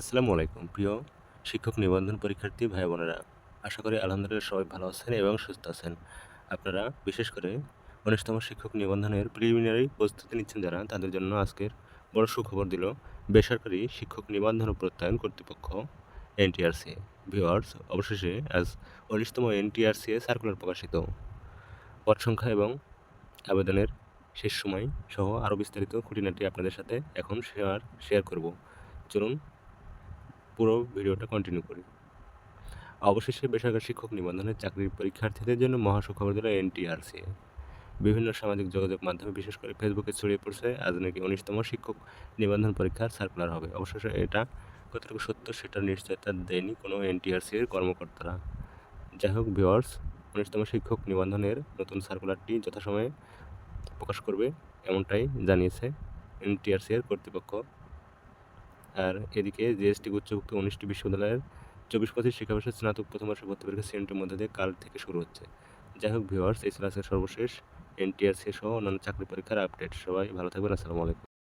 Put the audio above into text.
আসসালামু আলাইকুম। প্রিয় শিক্ষক নিবন্ধন পরীক্ষার্থী ভাই বোনেরা আশা করি আলহামদুলিল্লাহ সবাই ভালো আছেন এবং সুস্থ আছেন। আপনারা বিশেষ করে উনিশতম শিক্ষক নিবন্ধনের প্রিলিমিনারি প্রস্তুতি নিচ্ছেন যারা, তাদের জন্য আজকের বড় সুখবর দিল বেসরকারি শিক্ষক নিবন্ধন প্রত্যয়ন কর্তৃপক্ষ, এনটিআরসি। ভিওয়ার্স অবশেষে আজ উনিশতম এনটিআরসি এ সার্কুলার প্রকাশিত। পদ সংখ্যা এবং আবেদনের শেষ সময় সহ আরও বিস্তারিত খুঁটিনাটি আপনাদের সাথে এখন শেয়ার শেয়ার করব। চলুন পুরো ভিডিওটা কন্টিনিউ করি। অবশেষে বেসরকারি শিক্ষক নিবন্ধনের চাকরির পরীক্ষার্থীদের জন্য মহাসুখবর দিল এনটিআরসি বিভিন্ন সামাজিক যোগাযোগ মাধ্যমে, বিশেষ করে ফেসবুকে ছড়িয়ে পড়ছে আজ নাকি উনিশতম শিক্ষক নিবন্ধন পরীক্ষার সার্কুলার হবে। অবশেষে এটা কতটুকু সত্য সেটার নিশ্চয়তা দেয়নি কোনো এনটিআরসি এর কর্মকর্তারা। যাই হোক ভিওয়ার্স উনিশতম শিক্ষক নিবন্ধনের নতুন সার্কুলারটি যথাসময়ে প্রকাশ করবে, এমনটাই জানিয়েছে এনটিআরসি এর কর্তৃপক্ষ। আর এদিকে জিএসটি উচ্চভুক্ত উনিশটি বিশ্ববিদ্যালয়ের চব্বিশ পঁচিশ শিক্ষাবর্ষের স্নাতক প্রথম বর্ষের ভর্তি পরীক্ষা সিএনটির মধ্যে দিয়ে কাল থেকে শুরু হচ্ছে। যাই হোক ভিওয়ার্স এই ছিল আজকের সর্বশেষ এনটিআরসি সহ অন্যান্য চাকরি পরীক্ষার আপডেট সবাই ভালো থাকবেন, আসসালামু আলাইকুম।